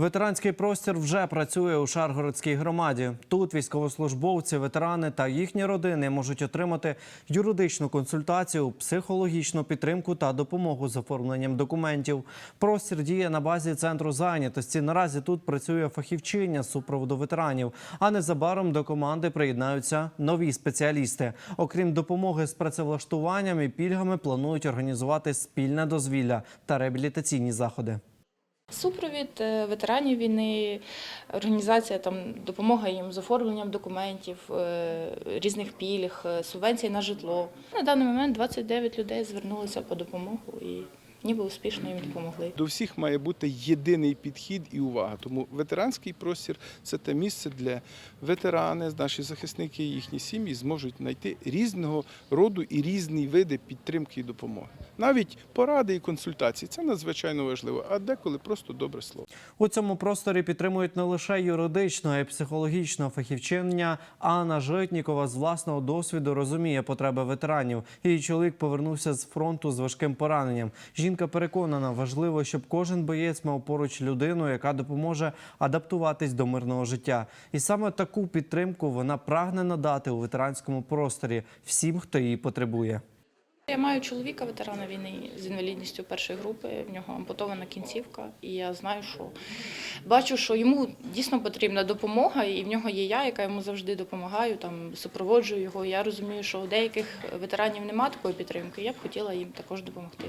Ветеранський простір вже працює у Шаргородській громаді. Тут військовослужбовці, ветерани та їхні родини можуть отримати юридичну консультацію, психологічну підтримку та допомогу з оформленням документів. Простір діє на базі центру зайнятості. Наразі тут працює фахівчиня з супроводу ветеранів. А незабаром до команди приєднаються нові спеціалісти. Окрім допомоги з працевлаштуванням і пільгами, планують організувати спільне дозвілля та реабілітаційні заходи. Супровід е, ветеранів війни, організація там допомога їм з оформленням документів, е, різних пільг, е, субвенцій на житло. На даний момент 29 людей звернулися по допомогу і ніби успішно їм допомогли. До всіх має бути єдиний підхід і увага. Тому ветеранський простір це те місце, де ветерани, наші захисники, їхні сім'ї зможуть знайти різного роду і різні види підтримки і допомоги. Навіть поради і консультації це надзвичайно важливо, а деколи просто добре слово. У цьому просторі підтримують не лише юридично, а й психологічно фахівчиня Анна Житнікова з власного досвіду розуміє потреби ветеранів. Її чоловік повернувся з фронту з важким пораненням. Жінка переконана, важливо, щоб кожен боєць мав поруч людину, яка допоможе адаптуватись до мирного життя. І саме таку підтримку вона прагне надати у ветеранському просторі всім, хто її потребує. Я маю чоловіка ветерана війни з інвалідністю першої групи. В нього ампутована кінцівка, і я знаю, що бачу, що йому дійсно потрібна допомога, і в нього є я, яка йому завжди допомагаю, там супроводжую його. Я розумію, що у деяких ветеранів немає такої підтримки. Я б хотіла їм також допомогти.